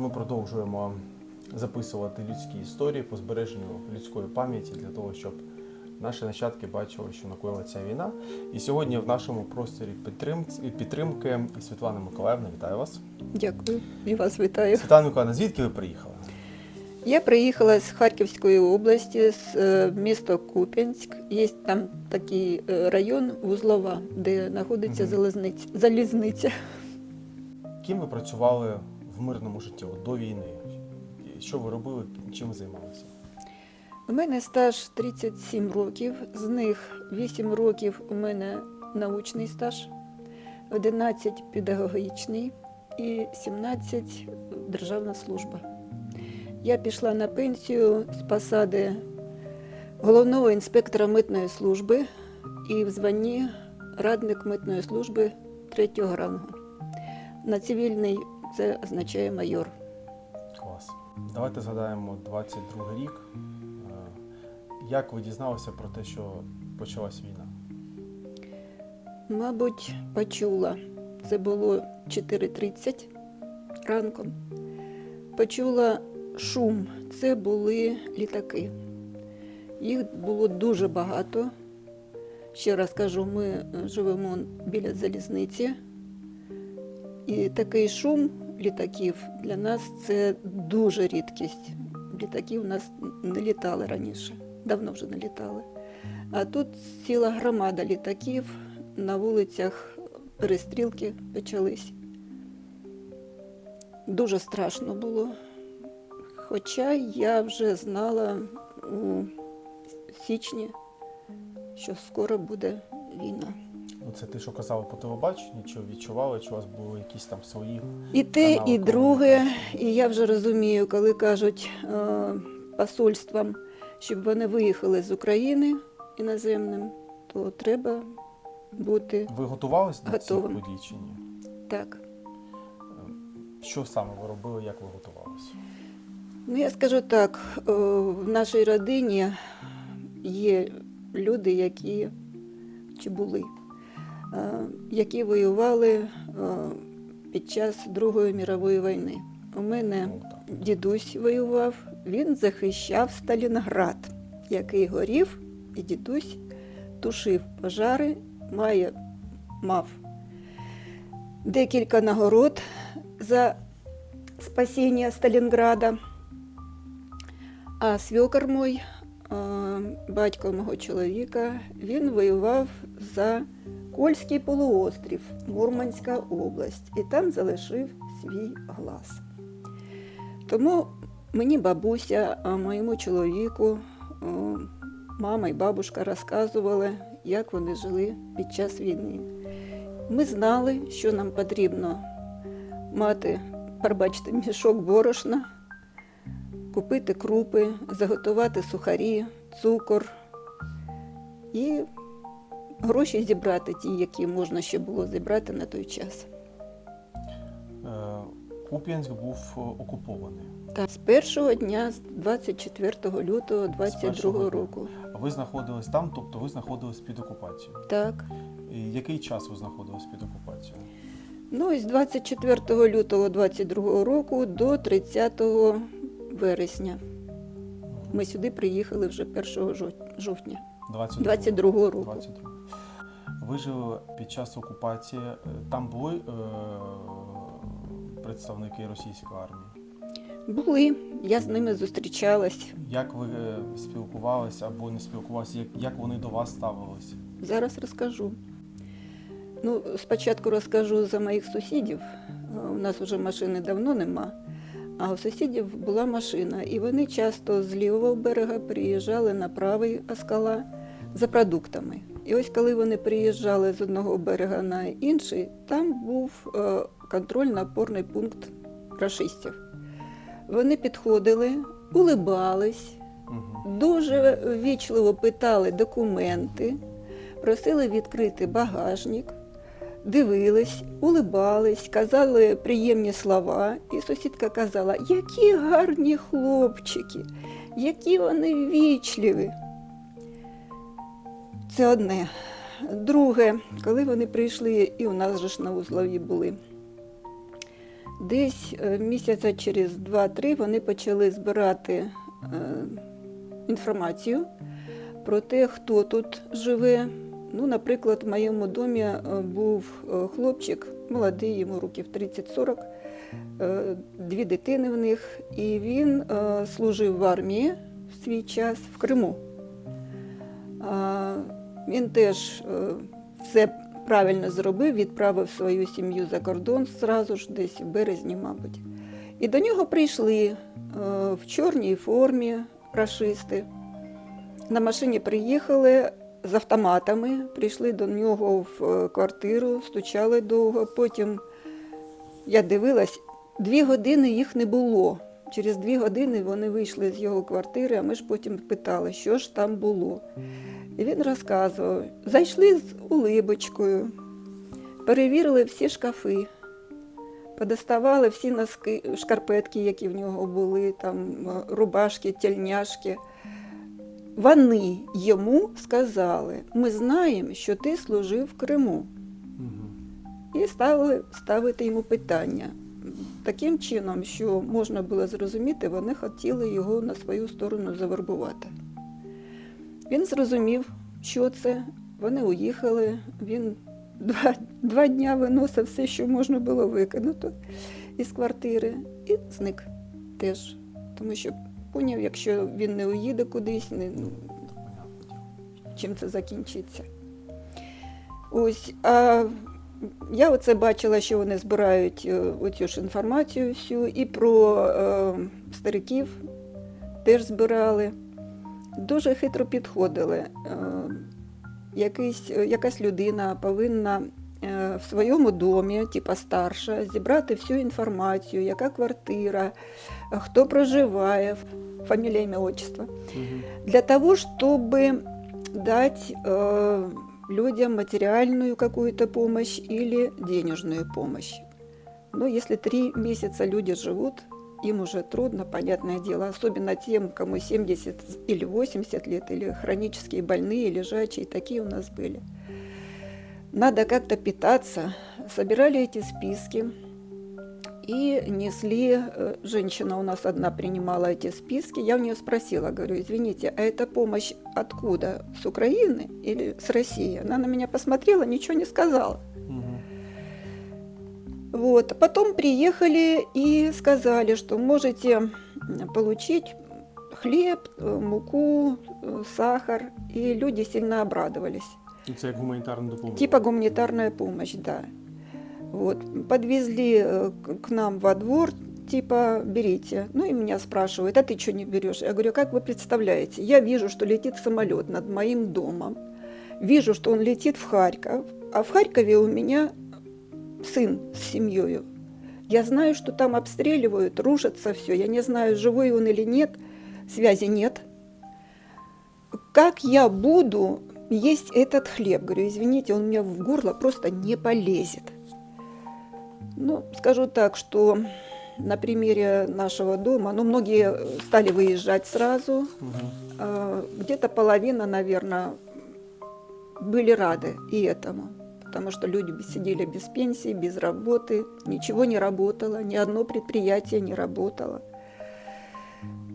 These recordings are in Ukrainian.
ми продовжуємо записувати людські історії по збереженню людської пам'яті для того, щоб наші нащадки бачили, що накоїла ця війна. І сьогодні в нашому просторі підтримки Світлана Миколаївна, вітаю вас. Дякую. І вас вітаю. Світлана Миколаївна, звідки ви приїхали? Я приїхала з Харківської області, з е, міста Куп'янськ. Є там такий е, район Вузлова, де знаходиться залізниця. Ким ви працювали в мирному житті до війни? Що ви робили, чим займалися? У мене стаж 37 років, з них 8 років у мене научний стаж, 11 педагогічний і 17 державна служба. Я пішла на пенсію з посади головного інспектора митної служби і в званні радник митної служби третього рангу. На цивільний це означає майор. Клас. Давайте згадаємо 22 рік. Е, Як ви дізналися про те, що почалась війна? Мабуть, почула. Це було 4.30 ранком. Почула шум. Це були літаки. Їх було дуже багато. Ще раз кажу, ми живемо біля залізниці. І такий шум літаків для нас це дуже рідкість. Літаки у нас не літали раніше, давно вже не літали. А тут ціла громада літаків, на вулицях перестрілки почались. Дуже страшно було. Хоча я вже знала у січні, що скоро буде війна. Це те, що казали по телебаченню, чи відчували, чи у вас були якісь там свої. І те, Канал і друге, і я вже розумію, коли кажуть е, посольствам, щоб вони виїхали з України іноземним, то треба бути Ви готувалися до цих подій чи ні? так. Що саме ви робили, як ви готувалися? Ну, я скажу так, е, в нашій родині є люди, які чи були, е, які воювали е, під час Другої мірової війни. У мене Ну, дідусь воював, він захищав Сталінград, який горів, і дідусь тушив пожари, має, мав декілька нагород за спасіння Сталінграда. А свекор мой, е, батько мого чоловіка, він воював за Кольський полуострів, Мурманська область, і там залишив свій глас. Тому мені бабуся, а моєму чоловіку, мама і бабушка розказували, як вони жили під час війни. Ми знали, що нам потрібно мати, пробачте, мішок борошна, купити крупи, заготувати сухарі, цукор і гроші зібрати ті, які можна ще було зібрати на той час. Е, Куп'янськ був е, окупований. Та з першого дня, з 24 лютого 22 дня. року. А ви знаходились там, тобто ви знаходились під окупацією. Так. І який час ви знаходились під окупацією? Ну з 24 лютого 22 року до 30 вересня. Ми сюди приїхали вже 1 жов- жовтня 22 22 року. 22. Ви жили під час окупації. е, Там були е, представники російської армії. Були, я з ними зустрічалась. Як ви е, спілкувалися або не спілкувалися, як, як вони до вас ставилися? Зараз розкажу. Ну, спочатку розкажу за моїх сусідів. Е, У нас вже машини давно нема. А у сусідів була машина, і вони часто з лівого берега приїжджали на правий Аскала за продуктами. І ось коли вони приїжджали з одного берега на інший, там був е, контрольно-опорний пункт рашистів. Вони підходили, улибались, дуже ввічливо питали документи, просили відкрити багажник, дивились, улибались, казали приємні слова. І сусідка казала, які гарні хлопчики, які вони ввічливі. Це одне. Друге, коли вони прийшли, і у нас же ж на узлові були, Десь е, місяця через 2-3 вони почали збирати е, інформацію про те, хто тут живе. Ну, наприклад, в моєму домі е, був е, хлопчик, молодий, йому років 30-40, е, дві дитини в них, і він служив в армії в свій час в Криму. Він теж все правильно зробив, відправив свою сім'ю за кордон зразу ж десь в березні, мабуть. І до нього прийшли в чорній формі рашисти. На машині приїхали з автоматами, прийшли до нього в е, квартиру, стучали довго. Потім я дивилась, дві години їх не було. Через дві години вони вийшли з його квартири, а ми ж потім питали, що ж там було. І він розказував: зайшли з улибочкою, перевірили всі шкафи, подоставали всі носки, шкарпетки, які в нього були, там е, рубашки, тельняшки. Вони йому сказали: ми знаємо, що ти служив в Криму. Угу. І стали ставити йому питання. Таким чином, що можна було зрозуміти, вони хотіли його на свою сторону завербувати. Він зрозумів, що це. Вони уїхали. Він два, два дня виносив все, що можна було викинути із квартири, і зник теж. Тому що поняв, якщо він не уїде кудись, не, ну, чим це закінчиться. Ось, а я оце бачила, що вони збирають е, оцю ж інформацію всю, і про е, стариків теж збирали. Дуже хитро підходили. Е, якийсь, е, якась людина повинна в своєму домі, типа старша, зібрати всю інформацію, яка квартира, хто проживає, фамілія, ім'я, отчество Мгм. для того, чтобы дать э, людям материальную какую-то помощь или денежную помощь. Но если три месяца люди живут, им уже трудно, понятное дело, особенно тем, кому 70 или 80 лет, или хронические больные, лежачие, такие у нас были. Надо как-то питаться. Собирали эти списки и несли, э, женщина у нас одна принимала эти списки, я у нее спросила, говорю, извините, а эта помощь откуда, с Украины или с России? Она на меня посмотрела, ничего не сказала. Вот. Потом приехали и сказали, что можете получить хлеб, э, муку, э, сахар. И люди сильно обрадовались. Ну, Це як гуманітарна. Типа гуманитарная помощь, да. Вот. Подвезли э, к нам во двор, типа, берите. Ну и меня спрашивают, а ты что не берешь? Я говорю, как вы представляете? Я вижу, что летит самолет над моим домом. Вижу, что он летит в Харьков. А в Харькове у меня сын с семьей. Я знаю, что там обстреливают, рушится все. Я не знаю, живой он или нет. Связи нет. Как я буду есть этот хлеб? Говорю, извините, он у меня в горло просто не полезет. Ну, скажу так, что на примере нашего дома, ну, многие стали выезжать сразу, а, где-то половина, наверное, были рады и этому. Потому что люди сидели без пенсии, без работы, ничего не работало, ни одно предприятие не работало.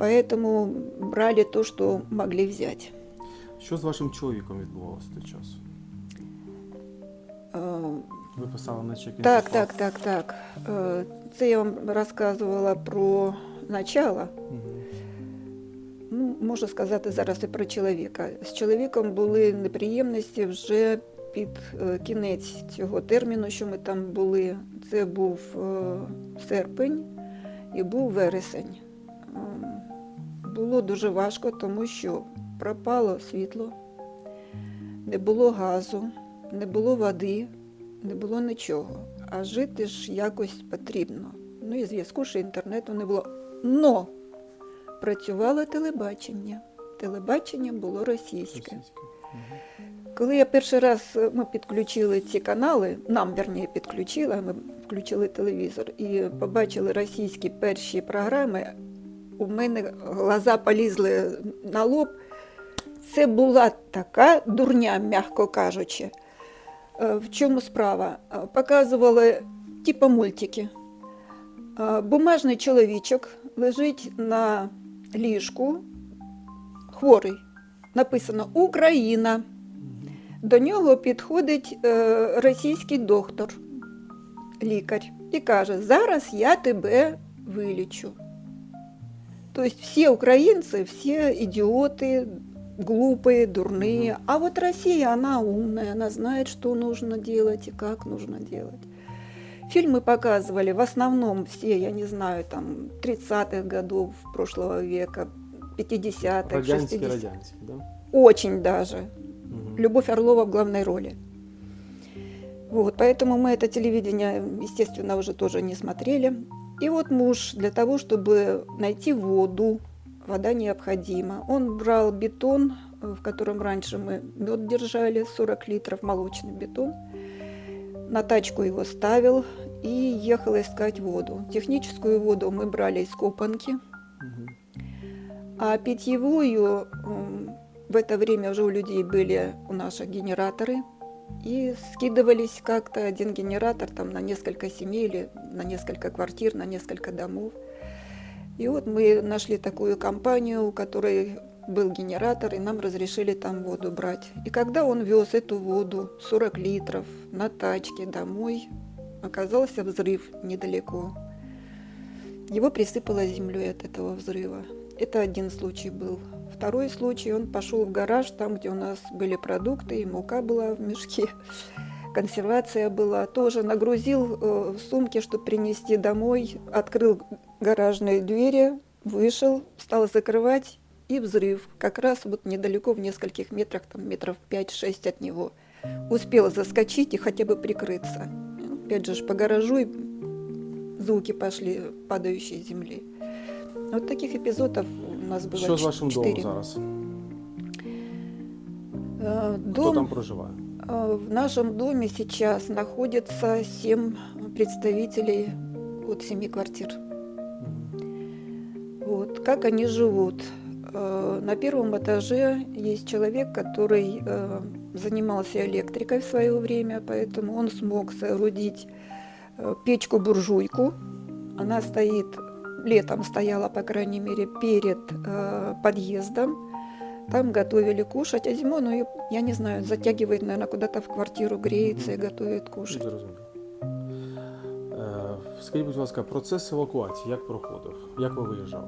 Поэтому брали то, что могли взять. Що з вашим чоловіком відбувалося в той час? Ви писали на чек Так, так, так, так. Е, Це я вам розказувала про начало. Ну, можу сказати зараз і про чоловіка. З чоловіком були неприємності вже під е, кінець цього терміну, що ми там були. Це був е, серпень і був вересень. Ем, Було дуже важко, тому що пропало світло, не було газу, не було води, не було нічого. А жити ж якось потрібно. Ну і зв'язку ще інтернету не було. Но працювало телебачення. Телебачення було російське. Коли я перший раз е, ми підключили ці канали, нам вірніше підключили, ми включили телевізор і побачили російські перші програми, у мене глаза полізли на лоб. Це була така дурня, м'яко кажучи. Е, В чому справа? Е, Показували типу мультики. Бумажний чоловічок лежить на ліжку, хворий. Написано Україна. До нього підходить е, російський доктор, лікар, і каже: Зараз я тебе вилічу. Тобто всі українці, всі ідіоти, глупые, дурные. А вот Россия, она умная, она знает, что нужно делать и как нужно делать. Фильмы показывали в основном все, я не знаю, там 30-х годов прошлого века, 50-х, Радянські, 60-х. радянські, да? Очень даже. Мгм. Любовь Орлова в главной роли. Вот, поэтому мы это телевидение, естественно, уже тоже не смотрели. И вот муж для того, чтобы найти воду, вода необходима. Он брал бетон, э, в котором раньше мы мед держали, 40 литров, молочный бетон. На тачку его ставил и ехал искать воду. Техническую воду мы брали из Копанки, а питьевую в это время уже у людей были у наших генераторы. И скидывались как-то один генератор там на несколько семей или на несколько квартир, на несколько домов. И вот мы нашли такую компанию, у которой был генератор, и нам разрешили там воду брать. И когда он вез эту воду, 40 литров, на тачке домой, оказался взрыв недалеко. Его присыпало землей от этого взрыва. Это один случай был. Второй случай, он пошел в гараж, там, где у нас были продукты, и мука была в мешке, консервация была. Тоже нагрузил э, в сумки, чтобы принести домой, открыл гаражные двери, вышел, стал закрывать, и взрыв. Как раз вот недалеко, в нескольких метрах, там метров 5-6 от него. Успел заскочить и хотя бы прикрыться. Опять же, по гаражу и звуки пошли падающей земли. Вот таких эпизодов у нас было Що з ч- вашим домом четыре. зараз? Э, Хто Дом, там проживає? э, в нашем доме сейчас находится семь представителей от семи квартир. Мгм. Вот. Как они живут? Э, На первом этаже есть человек, который э, занимался электрикой в свое время, поэтому он смог соорудить э, печку-буржуйку. Она стоит, летом стояла, по крайней мере, перед э, подъездом. Там готовили кушать, а зимой, ну, её, я не знаю, затягивает, наверное, куда-то в квартиру, греется и готовит кушать. Зрозуміло. Е, Скажіть, будь ласка, процес евакуації як проходив? Як ви виїжджали?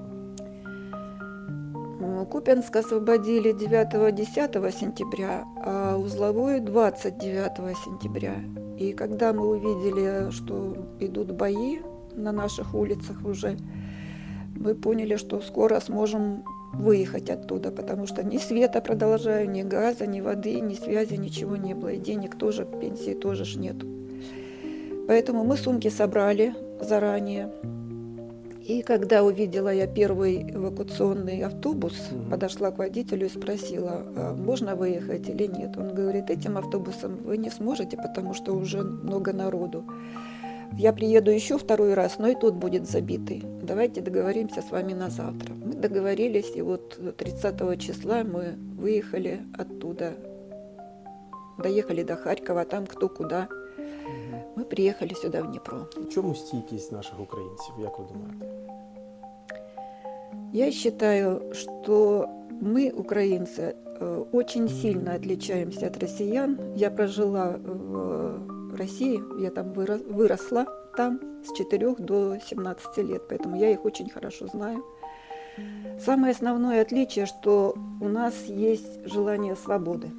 Ну, Купянск освободили 9-10 сентября, а узловую 29 сентября. И когда мы увидели, что идут бои на наших улицах уже, мы поняли, что скоро сможем выехать оттуда, потому что ни света продолжаю, ни газа, ни воды, ни связи, ничего не было. И денег тоже, пенсии тоже ж нету. Поэтому мы сумки собрали заранее. И когда увидела я первый эвакуационный автобус, Мгм. подошла к водителю и спросила, «А можно выехать или нет. Он говорит, этим автобусом вы не сможете, потому что уже много народу. Я приеду еще второй раз, но и тот будет забитый. Давайте договоримся с вами на завтра. Мы договорились, и вот 30 числа мы выехали оттуда. Доехали до Харькова, там кто куда. Мы приехали сюда, в Днепро. В чому стійкість наших українців, як ви думаєте? Я считаю, что мы, украинцы, э, очень сильно отличаемся от россиян. Я прожила в России, я там выра- выросла там с 4 до 17 лет, поэтому я их очень хорошо знаю. Самое основное отличие, что у нас есть желание свободы.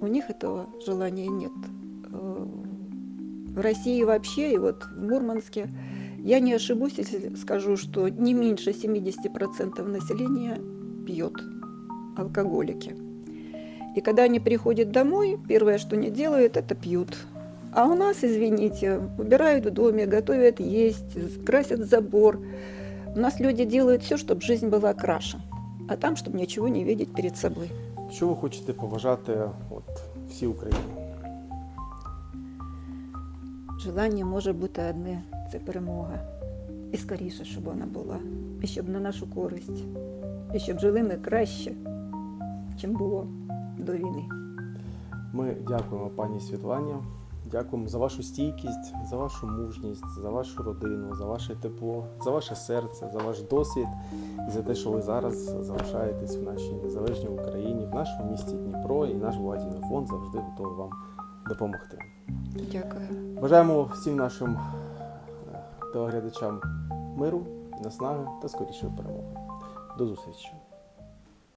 У них этого желания нет. Э, В России вообще, и вот в Мурманске, я не ошибусь, если скажу, что не меньше 70% населения пьет алкоголики. И когда они приходят домой, первое, что они делают, это пьют. А у нас, извините, убирают в доме, готовят есть, красят забор. У нас люди делают все, чтобы жизнь была краше, а там, чтобы ничего не видеть перед собой. Що ви хочете побажати от, всій Україні? Желання може бути одне це перемога. І скоріше, щоб вона була, і щоб на нашу користь, і щоб жили ми краще, чим було до війни. Ми дякуємо пані Світлані, дякуємо за вашу стійкість, за вашу мужність, за вашу родину, за ваше тепло, за ваше серце, за ваш досвід і за те, що ви зараз залишаєтесь в нашій незалежній Україні, в нашому місті Дніпро і наш благодійний фонд завжди готовий вам допомогти. Дякую. Бажаємо всім нашим е, телеглядачам миру, наснаги та скорішої перемоги. До зустрічі!